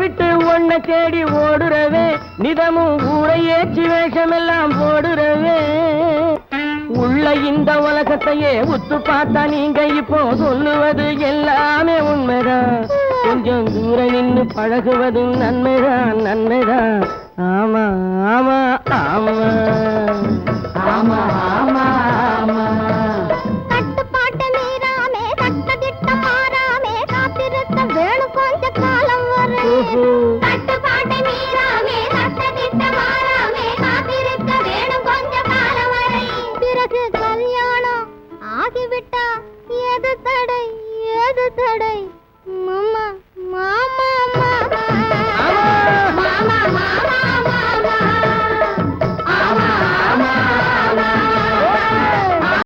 விட்டு பொண்ணை தேடி ஓடுறவே நிதமும் ஊரை ஏற்றி வேஷமெல்லாம் போடுறவே. உள்ள இந்த உலகத்தையே உத்து பார்த்தா நீங்க இப்போ சொல்லுவது எல்லாமே உண்மைதான். கொஞ்சம் தூரம் நின்று பழகுவதும் நன்மைதான் நன்மைதான். ஆமா ஆமா ஆமா. ஆகிவிட்டா எது தடை? எது தடை? மம்